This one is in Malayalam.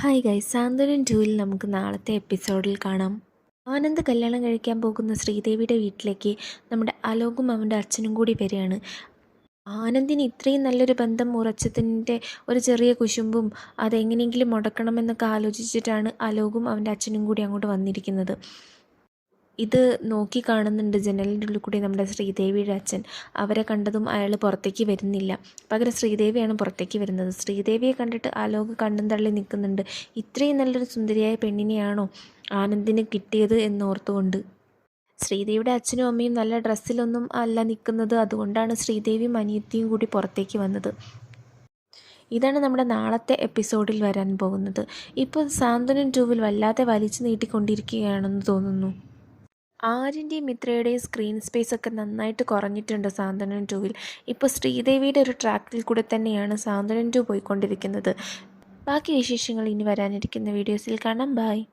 ഹായ് ഗൈ സാന്ത്വനം ടൂവിൽ നമുക്ക് നാളത്തെ എപ്പിസോഡിൽ കാണാം. ആനന്ദ് കല്യാണം കഴിക്കാൻ പോകുന്ന ശ്രീദേവിയുടെ വീട്ടിലേക്ക് നമ്മുടെ അലോകും അവന്റെ അച്ഛനും കൂടി വരികയാണ്. ആനന്ദിന് ഇത്രയും നല്ലൊരു ബന്ധം ഉറച്ചതിന്റെ ഒരു ചെറിയ കുശുമ്പും അതെങ്ങനെയെങ്കിലും മുടക്കണമെന്നൊക്കെ ആലോചിച്ചിട്ടാണ് അലോകും അവന്റെ അച്ഛനും കൂടി അങ്ങോട്ട് വന്നിരിക്കുന്നത്. ഇത് നോക്കി കാണുന്നുണ്ട് ജനലിന്റെ ഉള്ളിൽ കൂടി നമ്മുടെ ശ്രീദേവിയുടെ അച്ഛൻ. അവരെ കണ്ടതും അയാൾ പുറത്തേക്ക് വരുന്നില്ല. പകരം ശ്രീദേവിയാണ് പുറത്തേക്ക് വരുന്നത്. ശ്രീദേവിയെ കണ്ടിട്ട് ആലോക് കണ്ണും തള്ളി നിൽക്കുന്നുണ്ട്. ഇത്രയും നല്ലൊരു സുന്ദരിയായ പെണ്ണിനെയാണോ ആനന്ദിന് കിട്ടിയത് എന്നോർത്തുകൊണ്ട്. ശ്രീദേവിയുടെ അച്ഛനും അമ്മയും നല്ല ഡ്രസ്സിലൊന്നും അല്ല നിൽക്കുന്നത്. അതുകൊണ്ടാണ് ശ്രീദേവിയും അനിയത്തിയും കൂടി പുറത്തേക്ക് വന്നത്. ഇതാണ് നമ്മുടെ നാളത്തെ എപ്പിസോഡിൽ വരാൻ പോകുന്നത്. ഇപ്പോൾ സാന്ത്വനം ടൂവിൽ വല്ലാതെ വലിച്ചു നീട്ടിക്കൊണ്ടിരിക്കുകയാണെന്ന് തോന്നുന്നു. ആര്യന്റെയും മിത്രയുടെയും സ്ക്രീൻ സ്പേസ് ഒക്കെ നന്നായിട്ട് കുറഞ്ഞിട്ടുണ്ട് സാന്ത്വനം ടൂവിൽ ഇപ്പോൾ ശ്രീദേവിയുടെ ഒരു ട്രാക്കിൽ കൂടെ തന്നെയാണ് സാന്ത്വനം ടു പോയിക്കൊണ്ടിരിക്കുന്നത്. ബാക്കി വിശേഷങ്ങൾ ഇനി വരാനിരിക്കുന്ന വീഡിയോസിൽ കാണാം. ബായ്